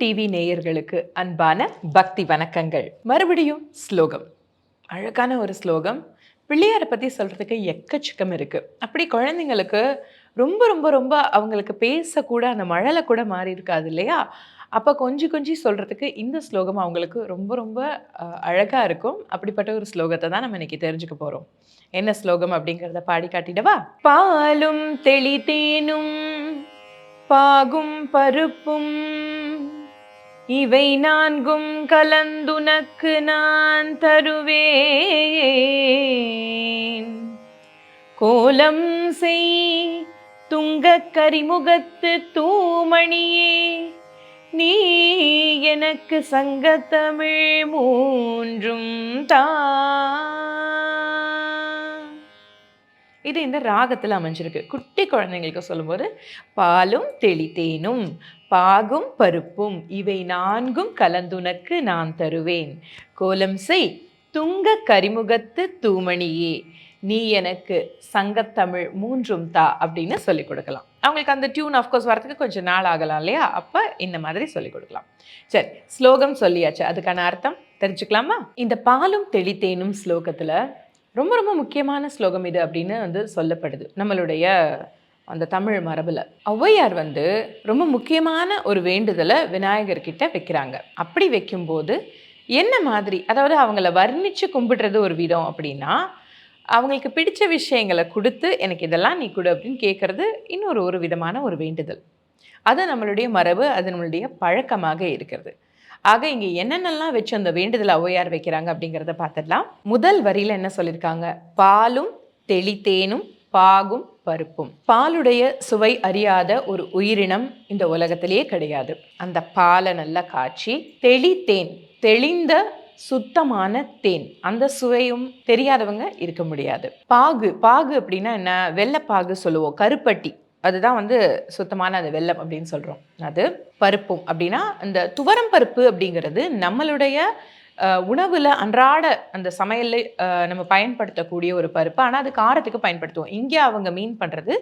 TV நேயர்களுக்கு அன்பான பக்தி வணக்கங்கள். மறுபடியும் ஸ்லோகம். அழகான ஒரு ஸ்லோகம். பிள்ளையாரை பற்றி சொல்கிறதுக்கு எக்கச்சக்கம் இருக்குது அப்படி குழந்தைங்களுக்கு ரொம்ப ரொம்ப ரொம்ப அவங்களுக்கு பேசக்கூட அந்த மழலை கூட மாறி இருக்காது இல்லையா? அப்போ கொஞ்சம் கொஞ்சம் சொல்கிறதுக்கு இந்த ஸ்லோகம் அவங்களுக்கு ரொம்ப ரொம்ப அழகாக இருக்கும். அப்படிப்பட்ட ஒரு ஸ்லோகத்தை தான் நம்ம இன்னைக்கு தெரிஞ்சுக்க போகிறோம் என்ன ஸ்லோகம் அப்படிங்கிறத பாடி காட்டிடவா? பாலும் தெளித்தேனும் பாகும் பருப்பும் இவை நான்கும் கலந்துனக்கு நான் தருவேன். கோலம் செய் துங்கக் கரிமுகத்து தூமணியே நீ எனக்கு சங்கத்தமிழ் மூன்றும் தா இது இந்த ராகத்தில் அமைஞ்சிருக்கு. குட்டி குழந்தைங்களுக்கு சொல்லும்போது பாலும் தெளித்தேனும் பாகும் பருப்பும் இவை நான்கும் கலந்துனக்கு நான் தருவேன். கோலம் செய் துங்க கரிமுகத்து தூமணியே நீ எனக்கு சங்கத்தமிழ் மூன்றும் தா அப்படின்னு சொல்லிக் கொடுக்கலாம். அவங்களுக்கு அந்த டியூன் ஆஃப்கோர்ஸ் வரத்துக்கு கொஞ்சம் நாள் ஆகலாம் இல்லையா? அப்போ இந்த மாதிரி சொல்லிக் கொடுக்கலாம். சரி ஸ்லோகம் சொல்லியாச்சு. அதுக்கான அர்த்தம் தெரிஞ்சுக்கலாமா? இந்த பாலும் தெளித்தேனும் ஸ்லோகத்தில் ரொம்ப ரொம்ப முக்கியமான ஸ்லோகம் இது அப்படின்னு வந்து சொல்லப்படுது. நம்மளுடைய அந்த தமிழ் மரபில். ஔவையார் வந்து ரொம்ப முக்கியமான ஒரு வேண்டுதலை விநாயகர்கிட்ட வைக்கிறாங்க. அப்படி வைக்கும்போது என்ன மாதிரி அதாவது அவங்கள வர்ணித்து கும்பிடுறது ஒரு விதம் அப்படின்னா அவங்களுக்கு பிடிச்ச விஷயங்களை கொடுத்து எனக்கு இதெல்லாம் நீ கொடு அப்படின்னு கேட்குறது இன்னொரு ஒரு விதமான ஒரு வேண்டுதல். அது நம்மளுடைய மரபு அது நம்மளுடைய பழக்கமாக இருக்கிறது. ஆக இங்கே என்னென்னலாம் வச்சு அந்த வேண்டுதல் ஔவையார் வைக்கிறாங்க அப்படிங்கிறத பார்த்துடலாம். முதல் வரியில் என்ன சொல்லியிருக்காங்க? பாலும் தெளித்தேனும் பாகும் பருப்பும். பாலுடைய சுவை அறியாத ஒரு உயிரினம் இந்த உலகத்திலேயே கிடையாது. அந்த பாலை நல்லா காய்ச்சி தெளித்தேன் தெளிந்த சுத்தமான தேன். அந்த சுவையும் தெரியாதவங்க இருக்க முடியாது. பாகு பாகு அப்படின்னா என்ன? வெள்ளை பாகு சொல்லுவோம். கருப்பட்டி. அதுதான் வந்து சுத்தமான அந்த வெள்ளம் அப்படின்னு சொல்கிறோம் அது பருப்பும் அப்படின்னா இந்த துவரம் பருப்பு அப்படிங்கிறது நம்மளுடைய உணவில் அன்றாட அந்த சமையலில் நம்ம பயன்படுத்தக்கூடிய ஒரு பருப்பு. ஆனால் அது காரத்துக்கு பயன்படுத்துவோம். இங்கே அவங்க மீன் பண்ணுறது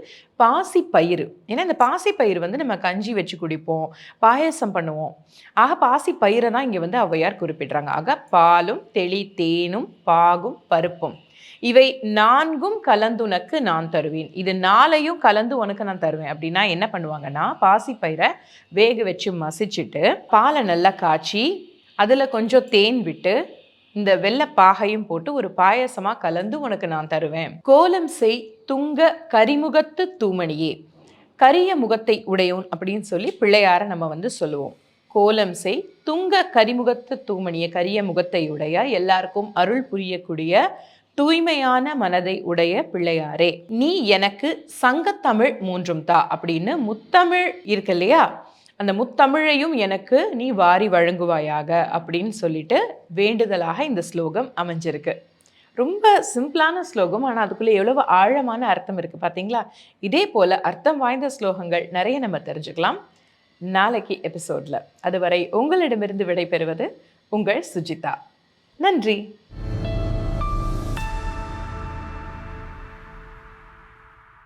பாசி பயிறு ஏன்னா இந்த பாசி பயிர் வந்து நம்ம கஞ்சி வச்சு குடிப்போம் பாயசம் பண்ணுவோம். ஆக பாசி பயிரை தான் இங்கே வந்து ஔவையார் குறிப்பிடுறாங்க. ஆக பாலும் தெளி தேனும் பாகும் பருப்பும். இவை நான்கும் கலந்து உனக்கு நான் தருவேன். இது நாளையும் கலந்து உனக்கு நான் தருவேன். அப்படின்னா என்ன பண்ணுவாங்கன்னா பாசிப்பயிரை வேக வச்சு மசிச்சுட்டு பாலை நல்லா காய்ச்சி அதில் கொஞ்சம் தேன் விட்டு இந்த வெள்ளை பாகையும் போட்டு ஒரு பாயசமாக கலந்து உனக்கு நான் தருவேன். கோலம் செய் துங்க கரிமுகத்து தூமணியே. கரிய முகத்தை உடையோன் அப்படின்னு சொல்லி பிள்ளையார நம்ம வந்து சொல்லுவோம். கோலம் செய் துங்க கரிமுகத்து தூமணியை. கரிய முகத்தை உடைய எல்லாருக்கும் அருள் புரியக்கூடிய தூய்மையான மனதை உடைய பிள்ளையாரே. நீ எனக்கு சங்கத்தமிழ் மூன்றும் தா அப்படின்னு முத்தமிழ் இருக்கு இல்லையா? அந்த முத்தமிழையும் எனக்கு நீ வாரி வழங்குவாயாக அப்படின்னு சொல்லிட்டு வேண்டுதலாக இந்த ஸ்லோகம் அமைஞ்சிருக்கு. ரொம்ப சிம்பிளான ஸ்லோகம் ஆனால் அதுக்குள்ளே எவ்வளவு ஆழமான அர்த்தம் இருக்குது பார்த்தீங்களா இதே போல் அர்த்தம் வாய்ந்த ஸ்லோகங்கள் நிறைய நம்ம தெரிஞ்சுக்கலாம். நாளைக்கு எபிசோடில் அதுவரை உங்களிடமிருந்து விடைபெறுவது உங்கள் சுஜிதா. நன்றி.